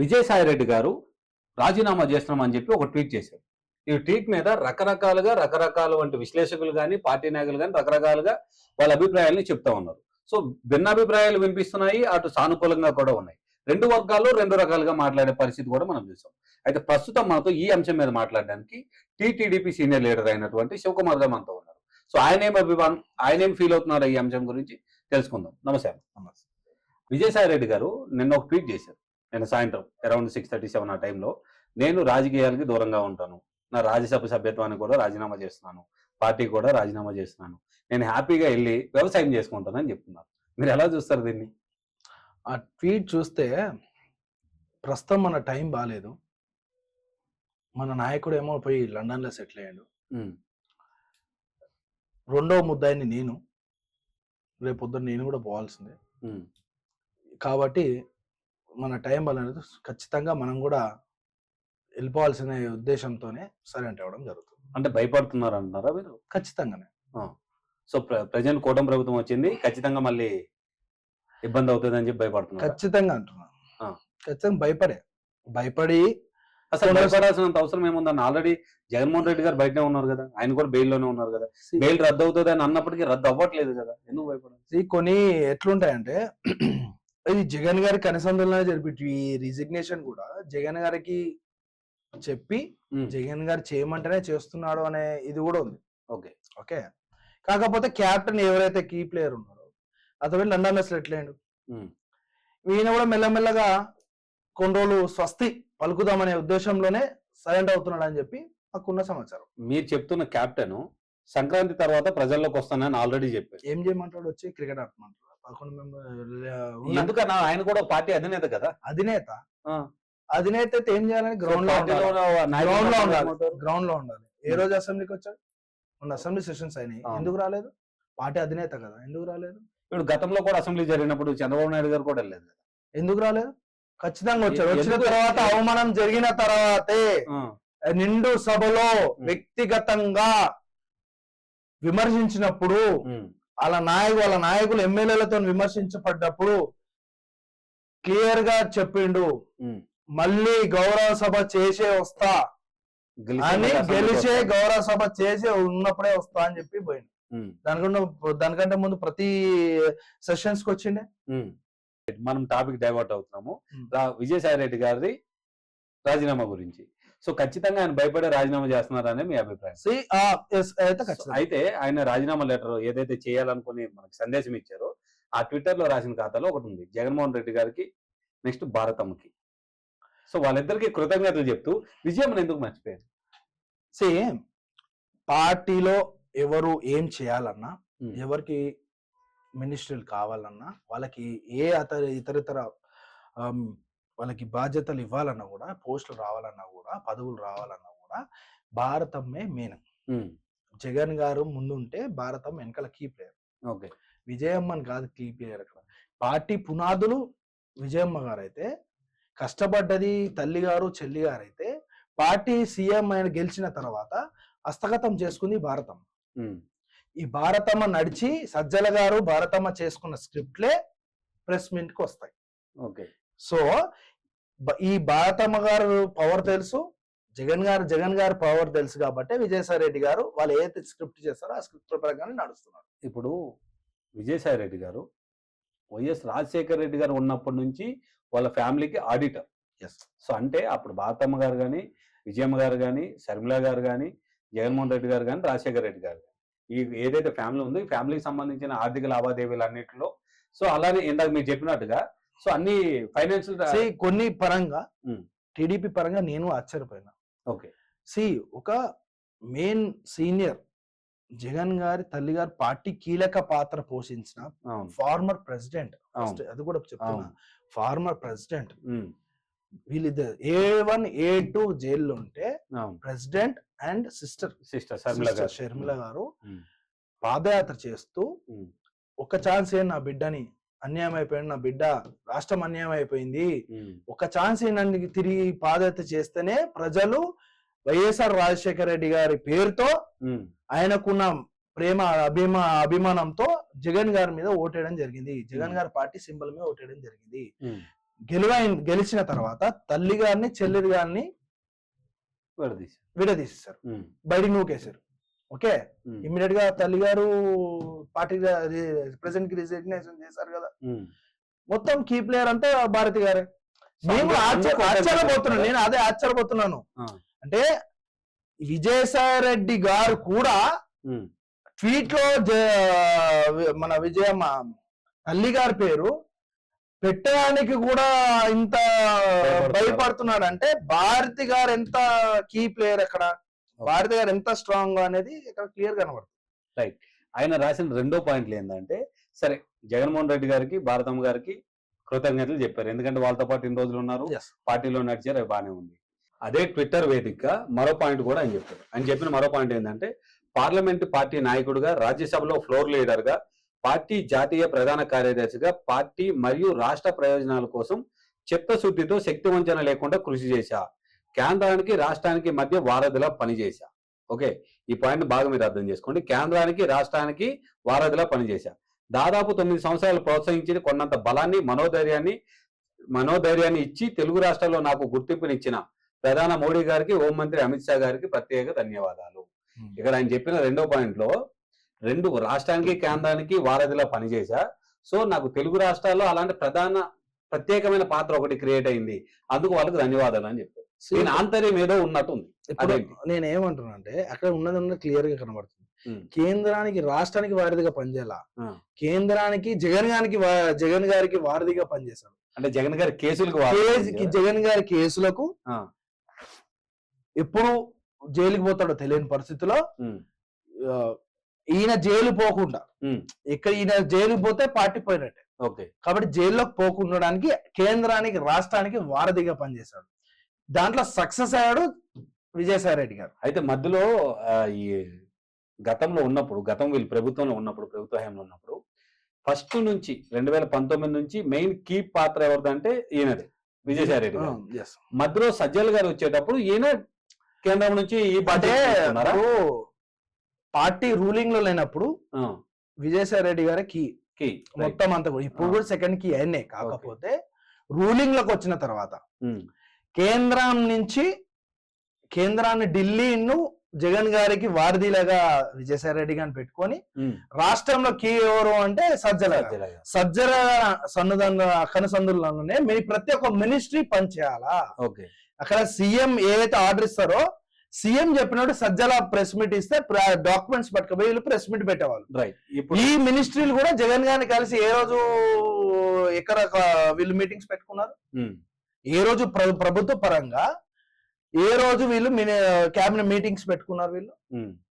విజయసాయి రెడ్డి గారు రాజీనామా చేస్తున్నామని చెప్పి ఒక ట్వీట్ చేశారు. ఈ ట్వీట్ మీద రకరకాలుగా రకరకాల వంటి విశ్లేషకులు కానీ పార్టీ నాయకులు కానీ రకరకాలుగా వాళ్ళ అభిప్రాయాలని చెప్తా ఉన్నారు. సో భిన్నాభిప్రాయాలు వినిపిస్తున్నాయి అటు సానుకూలంగా కూడా ఉన్నాయి. రెండు వర్గాలు రెండు రకాలుగా మాట్లాడే పరిస్థితి కూడా మనం చూసాం. అయితే ప్రస్తుతం మనతో ఈ అంశం మీద మాట్లాడడానికి టీటీడీపీ సీనియర్ లీడర్ అయినటువంటి శివకుమార్ గారు మనతో ఉన్నారు. సో ఆయన ఏం అభిమానం ఆయన ఏం ఫీల్ అవుతున్నారు ఈ అంశం గురించి తెలుసుకుందాం. నమస్తే. నమస్తే. విజయసాయి రెడ్డి గారు నిన్న ఒక ట్వీట్ చేశారు. నిన్న సాయంత్రం అరౌండ్ సిక్స్ థర్టీ సెవెన్ ఆ టైంలో నేను రాజకీయాలకి దూరంగా ఉంటాను. నా రాజ్యసభ సభ్యత్వాన్ని కూడా రాజీనామా చేస్తున్నాను. పార్టీ కూడా రాజీనామా చేస్తున్నాను. నేను హ్యాపీగా వెళ్ళి వ్యవసాయం చేసుకుంటానని చెప్తున్నారు. మీరు ఎలా చూస్తారు దీన్ని? ఆ ట్వీట్ చూస్తే ప్రస్తుతం మన టైం బాగాలేదు మన నాయకుడు ఏమో పోయి లండన్లో సెటిల్ అయ్యాడు. రెండవ ముద్దాయిని నేను. రేపు పొద్దున్న నేను కూడా పోవాల్సిందే. కాబట్టి మన టైం బాగాలేదు ఖచ్చితంగా మనం కూడా వెళ్ళిపోవాల్సిన ఉద్దేశంతోనే సరెంట్ అవ్వడం జరుగుతుంది. అంటే భయపడుతున్నారు అంటున్నారా మీరు? ఖచ్చితంగానే. సో ప్రజెంట్ కూటమి ప్రభుత్వం వచ్చింది ఖచ్చితంగా మళ్ళీ ఇబ్బంది అవుతుంది అని చెప్పి భయపడుతున్నారు? ఖచ్చితంగా అంటున్నాను ఆ. ఖచ్చితంగా భయపడే. భయపడి అసలు భయపడాల్సినంత అవసరం ఏముందని ఆల్రెడీ జగన్మోహన్ రెడ్డి గారు బయటనే ఉన్నారు కదా ఆయన కూడా బెయిల్లోనే ఉన్నారు కదా. బెయిల్ రద్దు అవుతుంది అని అన్నప్పటికీ రద్దు అవ్వట్లేదు కదా ఎందుకు భయపడాలి? కొన్ని ఎట్లుంటాయంటే ఇది జగన్ గారికి అనుసంధానంలో జరిపి ఈ రిజిగ్నేషన్ కూడా జగన్ గారికి చెప్పి జగన్ గారు చేయమంటేనే చేస్తున్నాడు అనే ఇది కూడా ఉంది. ఓకే. ఓకే? కాకపోతే క్యాప్టెన్ ఎవరైతే కీ ప్లేయర్ ఉన్నారో అతను లండన్లో సెటిల్ అయ్యాడు ఈయన కూడా మెల్లమెల్లగా కొన్ని రోజులు స్వస్తి పలుకుదామనే ఉద్దేశంలోనే సరెండర్ అవుతున్నాడు అని చెప్పి మాకున్న సమాచారం. మీరు చెప్తున్న కెప్టెన్ సంక్రాంతి తర్వాత ప్రజల్లోకి వస్తానని ఆల్రెడీ చెప్పారు. ఏం చేయమంటాడు వచ్చి క్రికెట్ ఆడమంటాడు? పదకొండు మెంబర్ ఎందుకన్నా? ఆయన కూడా పార్టీ అధినేత కదా. అధినేత. అధినేత అయితే ఏం చేయాలని గ్రౌండ్లో గ్రౌండ్లో ఉండాలి? గ్రౌండ్లో ఉండాలి. ఏ రోజు అసెంబ్లీకి వచ్చాడు? మొన్న అసెంబ్లీ సెషన్స్ అయినాయి. ఎందుకు రాలేదు? పార్టీ అధినేత కదా. ఎందుకు రాలేదు? ఇప్పుడు గతంలో కూడా అసెంబ్లీ జరిగినప్పుడు చంద్రబాబు నాయుడు గారు కూడా వెళ్ళలేదు. ఎందుకు రాలేదు? ఖచ్చితంగా వచ్చాడు. వచ్చిన తర్వాత అవమానం జరిగిన తర్వాతే నిండు సభలో వ్యక్తిగతంగా విమర్శించినప్పుడు వాళ్ళ నాయకు వాళ్ళ నాయకులు ఎమ్మెల్యేలతో విమర్శించబడ్డప్పుడు క్లియర్గా చెప్పిండు. మళ్ళీ గౌరవ సభ చేసే వస్తా అని గెలిచే. గౌరవ సభ చేసి ఉన్నప్పుడే వస్తా అని చెప్పి ఉమ్, దానికంటే దానికంటే ముందు ప్రతి సెషన్స్కి వచ్చిండే. మనం టాపిక్ డైవర్ట్ అవుతున్నాము విజయసాయి రెడ్డి గారి రాజీనామా గురించి సో ఖచ్చితంగా ఆయన భయపడే రాజీనామా చేస్తున్నారనే మీ అభిప్రాయం. అయితే ఆయన రాజీనామా లెటర్ ఏదైతే చేయాలనుకుని మనకి సందేశం ఇచ్చారో ఆ ట్విట్టర్లో రాసిన ఖాతాలో ఒకటి ఉంది. జగన్మోహన్ రెడ్డి గారికి నెక్స్ట్ భారతమ్మకి సో వాళ్ళిద్దరికి కృతజ్ఞతలు చెప్తూ విజయం ఎందుకు మర్చిపోయారు? సేమ్. పార్టీలో ఎవరు ఏం చేయాలన్నా. ఎవరికి మినిస్ట్రీలు కావాలన్నా వాళ్ళకి ఏ అతర ఇతరితర వాళ్ళకి బాధ్యతలు ఇవ్వాలన్నా కూడా పోస్టులు రావాలన్నా కూడా పదవులు రావాలన్నా కూడా భారతమ్మే మెయిన్. జగన్ గారు ముందుంటే భారతం వెనకాల కీ ప్లేయర్. ఓకే. విజయమ్మని కాదు కీ ప్లేయర్ అక్కడ. పార్టీ పునాదులు విజయమ్మ గారు అయితే కష్టపడ్డది తల్లి గారు చెల్లి గారు అయితే పార్టీ సీఎం ఆయన గెలిచిన తర్వాత హస్తగతం చేసుకుంది భారతమ్మ. ఉమ్, ఈ భారతమ్మ నడిచి సజ్జల గారు భారతమ్మ చేసుకున్న స్క్రిప్ట్లే ప్రెస్ మీట్కి వస్తాయి. ఓకే. సో ఈ భారతమ్మ గారు పవర్ తెలుసు జగన్ గారు జగన్ గారు పవర్ తెలుసు కాబట్టి విజయసాయి రెడ్డి గారు వాళ్ళు ఏదైతే స్క్రిప్ట్ చేస్తారో ఆ స్క్రిప్ట్ ప్రకారం నడుస్తున్నారు. ఇప్పుడు విజయసాయి రెడ్డి గారు వైఎస్ రాజశేఖర రెడ్డి గారు ఉన్నప్పటి నుంచి వాళ్ళ ఫ్యామిలీకి ఆడిటర్. ఎస్ సో అంటే అప్పుడు భారతమ్మ గారు కానీ విజయమ్మ గారు కానీ శర్మిల గారు కానీ జగన్మోహన్ రెడ్డి గారు కానీ రాజశేఖర రెడ్డి గారు కానీ ఈ ఏదైతే ఫ్యామిలీ ఉందో ఈ ఫ్యామిలీకి సంబంధించిన ఆర్థిక లావాదేవీలు అన్నింటిలో సో అలానే ఇందాక మీరు చెప్పినట్టుగా సో అన్ని ఫైనాన్షియల్ కొన్ని పరంగా ఉమ్. టీడీపీ పరంగా నేను ఆశ్చర్యపోయినా. ఓకే. సి ఒక మెయిన్ సీనియర్ జగన్ గారి తల్లి గారు పార్టీ కీలక పాత్ర పోషించిన ఫార్మర్ ప్రెసిడెంట్. అవును. అది కూడా చెప్తున్నా. Former president. ఉమ్, వీళ్ళిద్దరు ఏ వన్ ఏ టూ జైల్లో ఉంటే president and sister. Sister Sharmila గారు. ఉమ్, పాదయాత్ర చేస్తూ ఒక ఛాన్స్ ఏ నా బిడ్డని అన్యాయం అయిపోయింది నా బిడ్డ రాష్ట్రం అన్యాయం అయిపోయింది ఒక ఛాన్స్ నన్ను తిరిగి పాదయాత్ర చేస్తేనే ప్రజలు వైఎస్ఆర్ రాజశేఖర రెడ్డి గారి పేరుతో ఆయనకున్న ప్రేమ అభిమా అభిమానంతో జగన్ గారి మీద ఓటేయడం జరిగింది. జగన్. గారి పార్టీ సింబల్ మీద ఓటేయడం జరిగింది. ఉమ్, గెలువైన గెలిచిన తర్వాత తల్లి గారిని చెల్లి గారిని విడదీశారు. బయటికి నూకేశారు. ఓకే? ఇమ్మీడియట్గా తల్లి గారు పార్టీ ప్రెసిడెంట్కి రిజిగ్నేషన్ చేశారు కదా. మొత్తం కీ ప్లేయర్ అంతా భారతి గారే. మేము ఆశ్చర్యపోతున్నాను నేను అదే ఆశ్చర్యపోతున్నాను. అంటే విజయసాయి రెడ్డి గారు కూడా ట్వీట్లో మన విజయమ్మ తల్లి గారి పేరు పెట్టడానికి కూడా ఇంత. భయపడుతున్నాడు. అంటే భారతి గారు ఎంత కీ ప్లేయర్ అక్కడ భారతి గారు ఎంత స్ట్రాంగ్ అనేది ఇక్కడ క్లియర్ కనబడుతుంది. ఆయన రాసిన రెండో పాయింట్లు ఏంటంటే సరే జగన్మోహన్ రెడ్డి గారికి భారతమ్మ గారికి కృతజ్ఞతలు చెప్పారు. ఎందుకంటే వాళ్ళతో పాటు ఇన్ని రోజులు ఉన్నారు. పార్టీలో నడిచారు అది బాగానే ఉంది. అదే ట్విట్టర్ వేదికగా మరో పాయింట్ కూడా ఆయన చెప్పారు. ఆయన చెప్పిన మరో పాయింట్ ఏంటంటే పార్లమెంటు పార్టీ నాయకుడిగా రాజ్యసభలో ఫ్లోర్ లీడర్గా పార్టీ జాతీయ ప్రధాన కార్యదర్శిగా పార్టీ మరియు రాష్ట్ర ప్రయోజనాల కోసం చిత్తశుద్ధితో శక్తి వంచన లేకుండా కృషి చేశా. కేంద్రానికి రాష్ట్రానికి మధ్య వారధిలా పనిచేశా. ఓకే ఈ పాయింట్ బాగా మీరు అర్థం చేసుకోండి. కేంద్రానికి రాష్ట్రానికి వారధిలా పనిచేశా. దాదాపు తొమ్మిది సంవత్సరాలు ప్రోత్సహించిన కొన్నంత బలాన్ని మనోధైర్యాన్ని మనోధైర్యాన్ని ఇచ్చి తెలుగు రాష్ట్రాల్లో నాకు గుర్తింపునిచ్చిన ప్రధాన మోడీ గారికి హోంమంత్రి అమిత్ షా గారికి ప్రత్యేక ధన్యవాదాలు. ఇక్కడ ఆయన చెప్పిన రెండో పాయింట్లో రెండు రాష్ట్రానికి కేంద్రానికి వారధిలా పనిచేశా. సో నాకు తెలుగు రాష్ట్రాల్లో అలాంటి ప్రధాన ప్రత్యేకమైన పాత్ర ఒకటి క్రియేట్ అయింది. అందుకు వాళ్ళకి ధన్యవాదాలు అని చెప్పారు దీని ఆంతర్యం ఏదో ఉన్నట్టు ఉంది ఇప్పుడు అదేంటి? నేను ఏమంటున్నా అంటే అక్కడ ఉన్నది ఉన్నది క్లియర్గా కనబడుతుంది. కేంద్రానికి రాష్ట్రానికి వారధిగా పనిచేయాల. కేంద్రానికి జగన్ గారికి జగన్ గారికి వారధిగా పనిచేశాడు అంటే జగన్ గారి కేసులకు జగన్ గారి కేసులకు. ఎప్పుడు జైలుకి పోతాడో తెలియని పరిస్థితిలో ఈయన జైలు పోకుండా. ఇక్కడ ఈయన జైలుకి పోతే పార్టీ పోయినట్టే ఓకే కాబట్టి జైల్లోకి పోకుండడానికి కేంద్రానికి రాష్ట్రానికి వారధిగా పనిచేశాడు దాంట్లో సక్సెస్ అయ్యాడు విజయసాయి రెడ్డి గారు. అయితే మధ్యలో ఈ గతంలో ఉన్నప్పుడు గతం వీళ్ళు ప్రభుత్వంలో ఉన్నప్పుడు ప్రభుత్వ హయాంలో ఉన్నప్పుడు ఫస్ట్ నుంచి రెండు వేల పంతొమ్మిది నుంచి మెయిన్ కీ పాత్ర ఎవరిదంటే ఈయనదే విజయసాయి రెడ్డి గారు. మధ్యలో సజ్జల్ గారు వచ్చేటప్పుడు ఈయన కేంద్రం నుంచి ఈ పార్టీ రూలింగ్లో లేనప్పుడు విజయసాయి రెడ్డి గారి కీ. కీ. మొత్తం అంతా ఇప్పుడు. కూడా సెకండ్ కీ ఆయనే కాకపోతే రూలింగ్లోకి వచ్చిన తర్వాత కేంద్రం నుంచి కేంద్రాన్ని ఢిల్లీను జగన్ గారికి వారధిలాగా విజయసాయి రెడ్డి గారిని పెట్టుకొని రాష్ట్రంలో కీ ఎవరు అంటే సజ్జల. సజ్జల సన్నుదండ కనుసందులలోనే మీ ప్రతి ఒక్క మినిస్ట్రీ పనిచేయాలా ఓకే. అక్కడ సీఎం ఏదైతే ఆర్డర్ ఇస్తారో సీఎం చెప్పినట్టు సజ్జల ప్రెస్ మీట్ ఇస్తే డాక్యుమెంట్స్ పట్టుకుపోయి వీళ్ళు ప్రెస్ మీట్ పెట్టేవాళ్ళు. రైట్ ఇప్పుడు ఈ మినిస్ట్రీలు కూడా జగన్ గారిని కలిసి ఏ రోజు ఎక్కడ ఒక వీళ్ళు మీటింగ్స్ పెట్టుకున్నారు? ఏ రోజు ప్ర- ప్రభుత్వ పరంగా ఏ రోజు వీళ్ళు క్యాబినెట్ మీటింగ్స్ పెట్టుకున్నారు వీళ్ళు.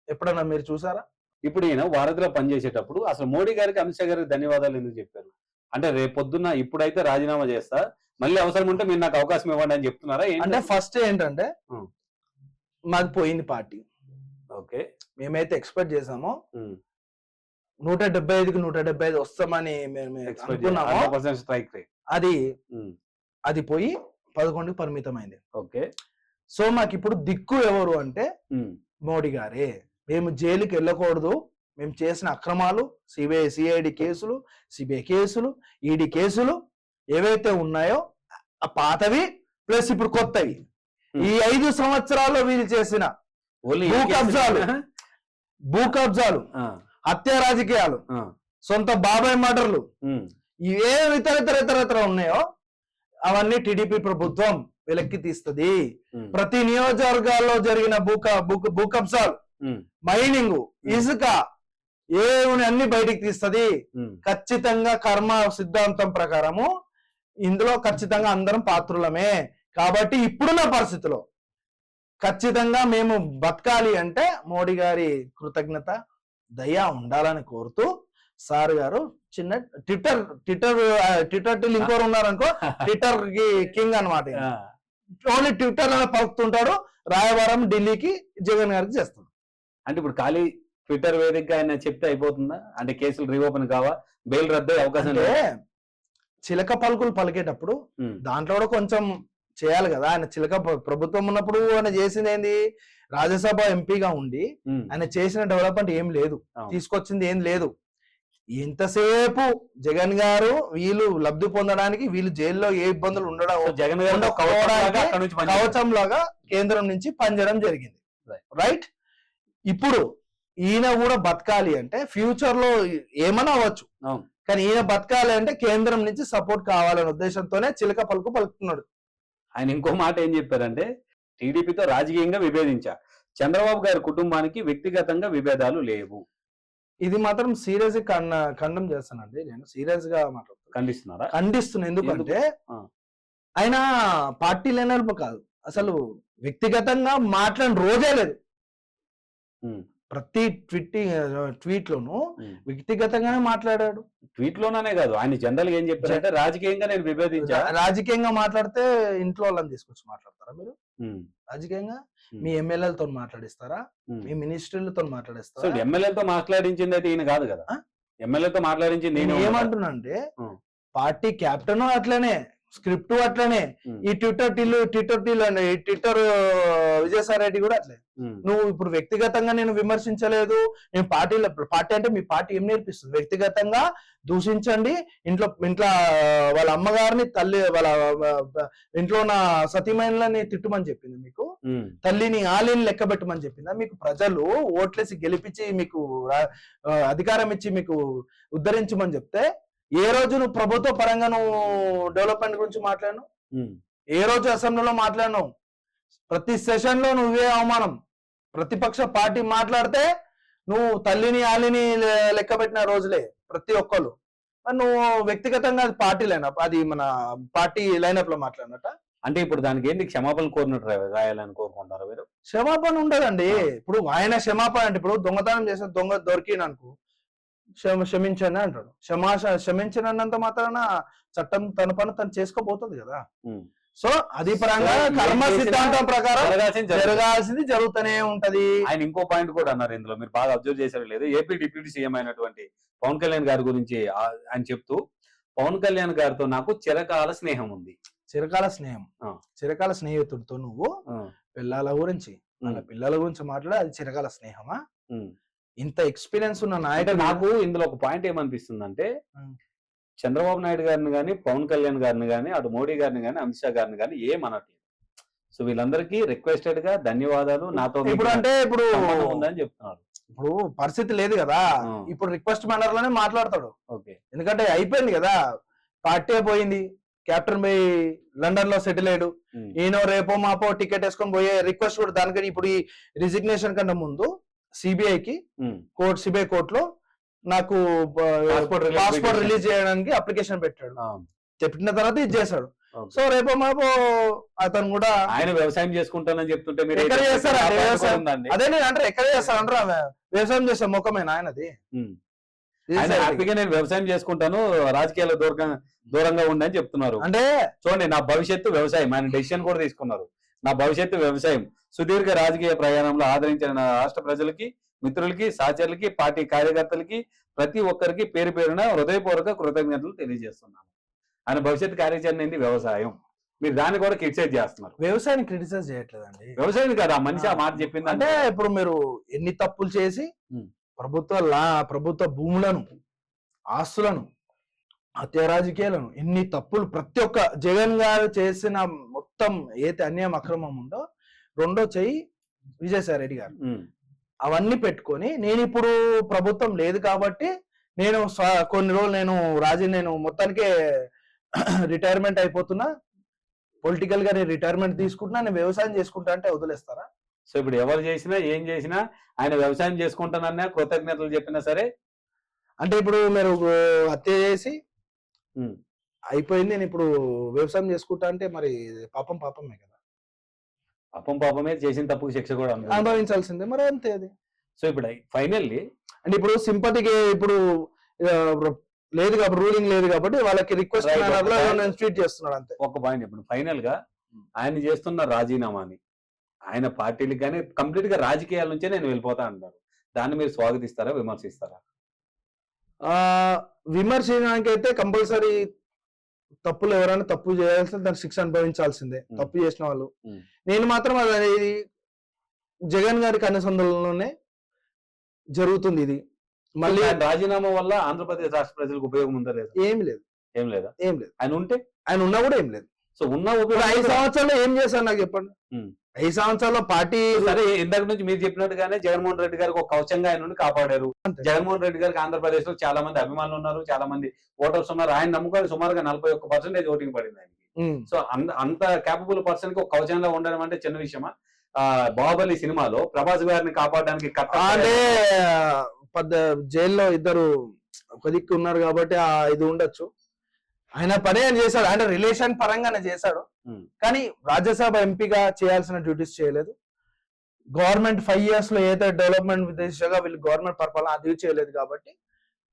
ఎప్పుడన్నా మీరు చూసారా ఇప్పుడు ఈయన వారధిలో పనిచేసేటప్పుడు అసలు మోడీ గారికి అమిత్ షా గారికి ధన్యవాదాలు ఎందుకు చెప్పారు అంటే రేపు పొద్దున్న ఇప్పుడైతే రాజీనామా చేస్తా మళ్ళీ అవసరం ఉంటే మీరు నాకు అవకాశం ఇవ్వండి అని చెప్తున్నారా? అంటే ఫస్ట్ ఏంటంటే. మాది పోయింది పార్టీ ఓకే మేమైతే ఎక్స్పెక్ట్ చేసామో. నూట డెబ్బై ఐదుకి నూట డెబ్బై ఐదు వస్తామని మేము అనుకున్నామో స్ట్రైక్ రేట్ అది అది పోయి పదకొండుకి పరిమితమైంది. ఓకే. సో మాకు ఇప్పుడు దిక్కు ఎవరు అంటే మోడీ గారే. మేము జైలుకి వెళ్ళకూడదు. మేము చేసిన అక్రమాలు సిబిఐ సిఐడి కేసులు సిబిఐ కేసులు ఈడీ కేసులు ఏవైతే ఉన్నాయో ఆ పాతవి ప్లస్ ఇప్పుడు కొత్తవి. ఈ ఐదు సంవత్సరాల్లో వీళ్ళు చేసిన భూ కబ్జాలు. భూ కబ్జాలు హత్య రాజకీయాలు సొంత బాబాయ్ మర్డర్లు ఇవే ఇతర ఇతర ఇతర ఇతర ఉన్నాయో అవన్నీ టీడీపీ ప్రభుత్వం వెలక్కి తీస్తుంది. ప్రతి నియోజకవర్గాల్లో జరిగిన భూ క- భూ కబ్జాలు మైనింగ్ ఇసుక ఏమి అన్ని బయటికి తీస్తది. ఖచ్చితంగా కర్మ సిద్ధాంతం ప్రకారము ఇందులో ఖచ్చితంగా అందరం పాత్రులమే. కాబట్టి ఇప్పుడున్న పరిస్థితిలో ఖచ్చితంగా మేము బతకాలి అంటే మోడీ గారి కృతజ్ఞత దయ ఉండాలని కోరుతూ సార్ గారు చిన్న ట్విట్టర్ ట్విట్టర్ ట్విట్టర్ టిల్ ఇంకోరు ఉన్నారనుకో ట్విట్టర్కి కింగ్ అనమాట ఓన్లీ ట్విట్టర్లో పలుకుతుంటాడు రాయవరం ఢిల్లీకి జగన్ గారికి చేస్తాడు. అంటే ఇప్పుడు ఖాళీ ట్విట్టర్ వేదికగా ఆయన చెప్తే అయిపోతుందా? అంటే కేసులు రీఓపెన్ కావా? బెయిల్ రద్దు అవకాశం చిలక పలుకులు పలికేటప్పుడు దాంట్లో కూడా కొంచెం చేయాలి కదా. ఆయన చిలక ప్ర- ప్రభుత్వం ఉన్నప్పుడు ఆయన చేసింది ఏంది? రాజ్యసభ ఎంపీగా ఉండి ఆయన చేసిన డెవలప్మెంట్ ఏం లేదు. తీసుకొచ్చింది ఏం లేదు. ఎంతసేపు జగన్ గారు వీళ్ళు లబ్ధి పొందడానికి వీళ్ళు జైల్లో ఏ ఇబ్బందులు ఉండడం జగన్ గారు. కవచం లాగా కేంద్రం నుంచి పనిచేయడం జరిగింది. రైట్ ఇప్పుడు ఈయన కూడా బతకాలి అంటే ఫ్యూచర్లో ఏమైనా అవ్వచ్చు. కానీ ఈయన బతకాలి అంటే కేంద్రం నుంచి సపోర్ట్ కావాలనే ఉద్దేశంతోనే చిలక పలుకు పలుకుతున్నాడు ఆయన ఇంకో మాట ఏం చెప్పారంటే టీడీపీతో రాజకీయంగా విభేదించా చంద్రబాబు గారి కుటుంబానికి వ్యక్తిగతంగా విభేదాలు లేవు ఇది మాత్రం సీరియస్గా ఖండ చేస్తానండి నేను. సీరియస్గా మాట్లాడుతాను ఖండిస్తున్నారా? ఖండిస్తున్నా. ఎందుకంటే. ఆయన పార్టీ లేనల్పు కాదు. అసలు వ్యక్తిగతంగా మాట్లాడిన రోజే లేదు. ప్రతి ట్విట్ ట్వీట్ లోను. వ్యక్తిగతంగానే మాట్లాడాడు. ట్వీట్లోనే కాదు. ఆయన జనరల్గా ఏం చెప్పారంటే రాజకీయంగా నేను విభేదించా? రాజకీయంగా మాట్లాడితే ఇంట్లో వాళ్ళని తీసుకొచ్చి మాట్లాడతారా మీరు? రాజకీయంగా మీ ఎమ్మెల్యేలతో మాట్లాడిస్తారా. మీ మినిస్టర్లతో మాట్లాడిస్తారా ఎమ్మెల్యేతో మాట్లాడించింది అయితే ఈయన కాదు కదా? ఎమ్మెల్యేతో మాట్లాడించింది నేను నేను ఏమంటున్నా అంటే. పార్టీ క్యాప్టెన్ అట్లనే స్క్రిప్ట్ అట్లనే. ఈ ట్విట్టర్ టీలు ట్విట్టర్ టీలు అండి ఈ ట్విట్టర్ విజయసాయి రెడ్డి కూడా అట్లే. నువ్వు ఇప్పుడు వ్యక్తిగతంగా నేను విమర్శించలేదు. నేను పార్టీలో పార్టీ అంటే మీ పార్టీ ఏం నేర్పిస్తుంది? వ్యక్తిగతంగా దూషించండి. ఇంట్లో ఇంట్లో వాళ్ళ అమ్మగారిని తల్లి వాళ్ళ ఇంట్లో ఉన్న సతీమణులని తిట్టుమని చెప్పింది మీకు. తల్లిని ఆలిని లెక్క పెట్టమని చెప్పిందా? మీకు ప్రజలు ఓట్లేసి గెలిపించి మీకు అధికారం ఇచ్చి మీకు ఉద్ధరించమని చెప్తే ఏ రోజు నువ్వు ప్రభుత్వ పరంగా నువ్వు డెవలప్మెంట్ గురించి మాట్లాడను ఏ రోజు అసెంబ్లీలో మాట్లాడను ప్రతి సెషన్లో నువ్వే అవమానం. ప్రతిపక్ష పార్టీ మాట్లాడితే నువ్వు తల్లిని ఆలిని లెక్క పెట్టిన రోజులే ప్రతి ఒక్కరు మరి నువ్వు వ్యక్తిగతంగా అది పార్టీ లైనప్ అది మన పార్టీ లైనప్లో మాట్లాడినట్ట? అంటే ఇప్పుడు దానికి ఏంటి క్షమాపణ కోరినట్టు రాయాలని కోరుకుంటారు మీరు? క్షమాపణ ఉండదండి. ఇప్పుడు ఆయన క్షమాపణ అంటే ఇప్పుడు దొంగతనం చేసిన దొంగ దొరికిన అనుకో క్షమ క్షమించండి అంటాడు క్షమాశ క్షమించనంత మాత్రాన చట్టం తన పని తను చేసుకోబోతుంది కదా. సో అది పరంగా కర్మ సిద్ధాంతం ప్రకారం జరగాల్సింది జరగాలి. జరగాల్సింది జరుగుతూనే ఉంటది. ఆయన ఇంకో పాయింట్ కూడా అన్నారు ఇందులో. మీరు బాగా అబ్జర్వ్ చేశారు లేదు. ఏపీ డిప్యూటీ సీఎం అయినటువంటి పవన్ కళ్యాణ్ గారి గురించి ఆయన చెప్తూ పవన్ కళ్యాణ్ గారితో నాకు చిరకాల స్నేహం ఉంది. చిరకాల స్నేహం. చిరకాల స్నేహితుడితో నువ్వు పిల్లల గురించి వాళ్ళ పిల్లల గురించి మాట్లాడే అది చిరకాల స్నేహమా. ఇంత ఎక్స్పీరియన్స్ ఉన్న నాయకుడు నాకు ఇందులో ఒక పాయింట్ ఏమనిపిస్తుంది అంటే. చంద్రబాబు నాయుడు గారిని కానీ పవన్ కళ్యాణ్ గారిని కానీ అటు మోడీ గారిని కానీ అమిత్ షా గారిని కానీ ఏమనట్లేదు సో వీళ్ళందరికీ రిక్వెస్టెడ్గా ధన్యవాదాలు. నాతో ఇప్పుడు అంటే ఇప్పుడు ఉందని చెప్తున్నారు. ఇప్పుడు పరిస్థితి లేదు కదా. ఇప్పుడు రిక్వెస్ట్ మేనర్లోనే మాట్లాడతాడు. ఓకే. ఎందుకంటే అయిపోయింది కదా. పార్టీ పోయింది. కెప్టెన్ పోయి లండన్లో సెటిల్ అయ్యాడు ఈయన రేపో మాపో టికెట్ వేసుకొని పోయే రిక్వెస్ట్ కూడా దానికని ఇప్పుడు ఈ రిజిగ్నేషన్ కన్నా ముందు సిబిఐకి. కోర్ట్ సిబిఐ కోర్టులో నాకు పాస్పోర్ట్. రిలీజ్ చేయడానికి అప్లికేషన్ పెట్టాడు చెప్పిన తర్వాత ఇది చేశాడు. సో రేపో మాపో అతను కూడా ఆయన వ్యవసాయం చేసుకుంటానని చెప్తుంటే మీరు ఎక్కడ చేస్తారా? అదే నేను అంటే ఎక్కడ చేస్తాను అంటారా? వ్యవసాయం చేసే ముఖమేనా ఆయనది హ్యాపీగా నేను వ్యవసాయం చేసుకుంటాను రాజకీయాల దూరంగా దూరంగా ఉండని చెప్తున్నారు అంటే చూడండి నా భవిష్యత్తు వ్యవసాయం ఆయన డెసిషన్ కూడా తీసుకున్నారు నా భవిష్యత్తు వ్యవసాయం. సుదీర్ఘ రాజకీయ ప్రయాణంలో ఆదరించిన నా రాష్ట్ర ప్రజలకి మిత్రులకి సహచరులకి పార్టీ కార్యకర్తలకి ప్రతి ఒక్కరికి పేరు పేరున హృదయపూర్వక కృతజ్ఞతలు తెలియజేస్తున్నాను. ఆయన భవిష్యత్ కార్యాచరణ ఏంది? వ్యవసాయం. మీరు దాన్ని కూడా క్రిటిసైజ్ చేస్తున్నారు. వ్యవసాయాన్ని క్రిటిసైజ్ చేయట్లేదండి. వ్యవసాయం కదా ఆ మనిషి ఆ మాట చెప్పింది అంటే ఇప్పుడు మీరు ఎన్ని తప్పులు చేసి. ప్రభుత్వ లా ప్రభుత్వ భూములను ఆస్తులను హత్య రాజకీయాలను ఎన్ని తప్పులు ప్రతి ఒక్క జగన్ గారు చేసిన మొత్తం ఏది అన్యాయం అక్రమం ఉందో రెండో చెయ్యి విజయసాయి రెడ్డి గారు అవన్నీ పెట్టుకొని నేను ఇప్పుడు ప్రభుత్వం లేదు కాబట్టి నేను కొన్ని రోజులు నేను రాజీ నేను మొత్తానికే రిటైర్మెంట్ అయిపోతున్నా. పొలిటికల్గా నేను రిటైర్మెంట్ తీసుకుంటున్నా నేను వ్యవసాయం చేసుకుంటా అంటే వదిలేస్తారా? సో ఇప్పుడు ఎవరు చేసినా ఏం చేసినా ఆయన వ్యవసాయం చేసుకుంటానన్నా కృతజ్ఞతలు చెప్పినా సరే అంటే ఇప్పుడు మీరు హత్య చేసి అయిపోయింది. నేను ఇప్పుడు వ్యవసాయం చేసుకుంటా అంటే మరి పాపం పాపమే కదా. పాపం పాపమే చేసిన తప్పుకు శిక్ష కూడా అనుభవించాల్సిందే. మరి అంతే అది. సో ఇప్పుడు ఫైనల్లీ అంటే ఇప్పుడు సింపతికి ఇప్పుడు లేదు కాబట్టి రూలింగ్ లేదు కాబట్టి వాళ్ళకి రిక్వెస్ట్ ట్వీట్ చేస్తున్నాడు అంతే. ఒక పాయింట్ ఇప్పుడు ఫైనల్గా ఆయన చేస్తున్న రాజీనామాని ఆయన పార్టీలకు కానీ కంప్లీట్గా రాజకీయాల నుంచే నేను వెళ్ళిపోతా అంటారు దాన్ని మీరు స్వాగతిస్తారా విమర్శిస్తారా? ఆ విమర్శించడానికి అయితే కంపల్సరీ తప్పులు ఎవరైనా తప్పు చేయాల్సింది దానికి శిక్ష అనుభవించాల్సిందే. తప్పు చేసిన వాళ్ళు. నేను మాత్రం అది జగన్ గారి కన్నసందులోనే జరుగుతుంది ఇది. మళ్ళీ రాజీనామా వల్ల ఆంధ్రప్రదేశ్ రాష్ట్ర ప్రజలకు ఉపయోగం ఉందా లేదా? ఏం లేదు. ఏం లేదా? ఏం లేదు. ఆయన ఉంటే? ఆయన ఉన్నా కూడా ఏం లేదు. సో ఉన్న ఐదు ఉపయోగం సంవత్సరాల్లో ఏం చేశారు నాకు చెప్పండి. ఐదు సంవత్సరాల్లో పార్టీ సరే ఇందాక నుంచి మీరు చెప్పినట్టుగానే జగన్మోహన్ రెడ్డి గారికి ఒక కవచంగా ఆయన నుండి కాపాడారు. జగన్మోహన్ రెడ్డి గారికి ఆంధ్రప్రదేశ్లో చాలా మంది అభిమానులు ఉన్నారు చాలా మంది ఓటర్స్ ఉన్నారు. ఆయన నమ్ముకొని సుమారుగా నలభై ఒక్క పర్సెంటేజ్ ఓటింగ్ పడింది ఆయనకి. సో అంత అంత క్యాపబుల్ పర్సన్కి ఒక కవచంగా ఉండడం అంటే చిన్న విషయమా? ఆ బాహుబలి సినిమాలో ప్రభాస్ గారిని కాపాడడానికి అంటే పెద్ద జైల్లో ఇద్దరు ఒక దిక్కు ఉన్నారు కాబట్టి ఆ ఇది ఉండొచ్చు. ఆయన పని ఆయన చేశాడు. ఆయన రిలేషన్ పరంగానే చేశాడు. కానీ రాజ్యసభ ఎంపీగా చేయాల్సిన డ్యూటీస్ చేయలేదు. గవర్నమెంట్ ఫైవ్ ఇయర్స్లో ఏదైతే డెవలప్మెంట్ దిశగా వీళ్ళు గవర్నమెంట్ పరిపాలన అది చేయలేదు కాబట్టి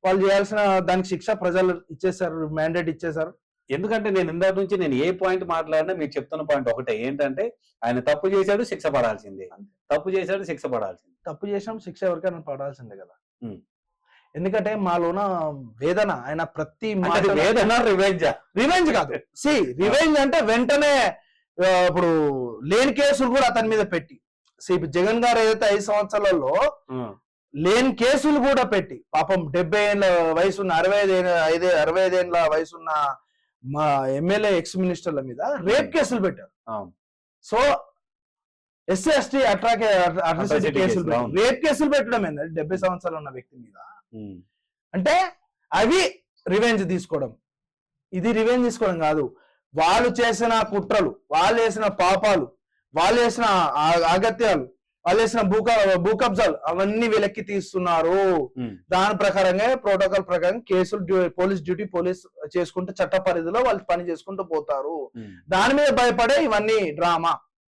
వాళ్ళు చేయాల్సిన దానికి శిక్ష ప్రజలు ఇచ్చేసారు మ్యాండేట్ ఇచ్చేసారు ఎందుకంటే నేను ఇందాక నుంచి నేను ఏ పాయింట్ మాట్లాడినా మీరు చెప్తున్న పాయింట్ ఒకటే. ఏంటంటే ఆయన తప్పు చేశాడు శిక్ష పడాల్సిందే. తప్పు చేశాడు శిక్ష పడాల్సిందే. తప్పు చేసినాం శిక్ష ఎవరికైనా పడాల్సిందే కదా. ఎందుకంటే మాలోన వేదన. ఆయన ప్రతి మాట వేదన రివెంజా రివెంజ్ కాదు. సి రివెంజ్ అంటే వెంటనే ఇప్పుడు లేని కేసులు కూడా అతని మీద పెట్టి. ఇప్పుడు జగన్ గారు ఏదైతే ఐదు సంవత్సరాలలో లేని కేసులు కూడా పెట్టి పాపం డెబ్బై ఏళ్ళ వయసున్న అరవై ఐదు ఐదే అరవై ఐదు ఏళ్ళ వయసున్న మా ఎమ్మెల్యే ఎక్స్ మినిస్టర్ల మీద రేప్ కేసులు పెట్టారు. సో ఎస్సీ ఎస్టీ అట్రాకే అట్రాసిటీ Atrocity కేసులు. రేప్ కేసులు పెట్టడం ఏంటంటే డెబ్బై సంవత్సరాలు ఉన్న వ్యక్తి మీద అంటే అవి రివెంజ్ తీసుకోవడం. ఇది రివెంజ్ తీసుకోవడం కాదు. వాళ్ళు చేసిన కుట్రలు వాళ్ళు చేసిన పాపాలు వాళ్ళు చేసిన ఆగత్యాలు వాళ్ళు చేసిన భూక భూ కబ్జాలు అవన్నీ వెలక్కి తీస్తున్నారు. దాని ప్రకారంగా ప్రోటోకాల్ ప్రకారం కేసులు పోలీస్ డ్యూటీ పోలీస్ చేసుకుంటూ చట్ట పరిధిలో వాళ్ళు పని చేసుకుంటూ పోతారు. దాని మీద భయపడే ఇవన్నీ డ్రామా.